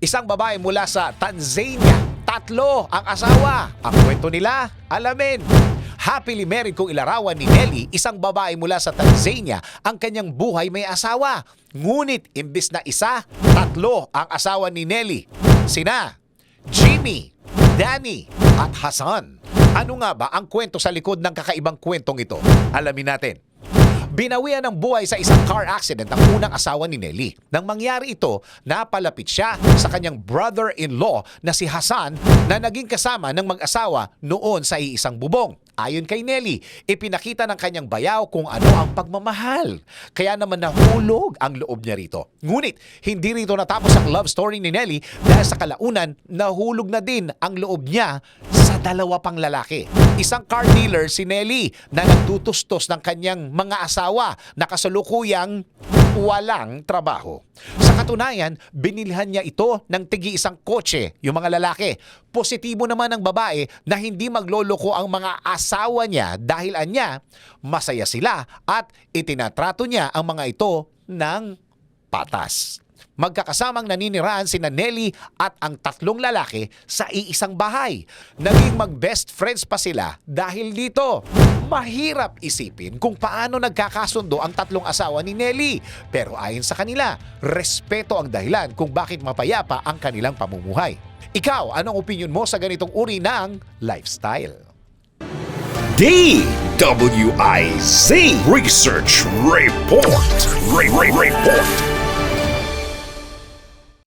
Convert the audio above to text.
Isang babae mula sa Tanzania. Tatlo ang asawa. Ang kwento nila, alamin. Happily married kung ilarawan ni Nelly, isang babae mula sa Tanzania, ang kanyang buhay may asawa. Ngunit imbis na isa, tatlo ang asawa ni Nelly. Sina Jimmy, Danny, at Hassan. Ano nga ba ang kwento sa likod ng kakaibang kwentong ito? Alamin natin. Binawian ng buhay sa isang car accident ang unang asawa ni Nelly. Nang mangyari ito, napalapit siya sa kanyang brother-in-law na si Hassan na naging kasama ng mag-asawa noon sa iisang bubong. Ayon kay Nelly, ipinakita ng kanyang bayaw kung ano ang pagmamahal. Kaya naman nahulog ang loob niya rito. Ngunit, hindi rito natapos ang love story ni Nelly dahil sa kalaunan, nahulog na din ang loob niya sa dalawa pang lalaki. Isang car dealer si Nelly na nagtutustos ng kanyang mga asawa na kasalukuyang walang trabaho. Sa katunayan, binilhan niya ito ng tigi isang kotse, yung mga lalaki. Positibo naman ang babae na hindi magloloko ang mga asawa niya dahil anya, masaya sila at itinatrato niya ang mga ito ng patas. Magkakasamang naninirahan sina Nelly at ang tatlong lalaki sa iisang bahay. Naging mag-best friends pa sila dahil dito. Mahirap isipin kung paano nagkakasundo ang tatlong asawa ni Nelly. Pero ayon sa kanila, respeto ang dahilan kung bakit mapayapa ang kanilang pamumuhay. Ikaw, anong opinion mo sa ganitong uri ng lifestyle? DWIZ Research Report. Re- Re- Report.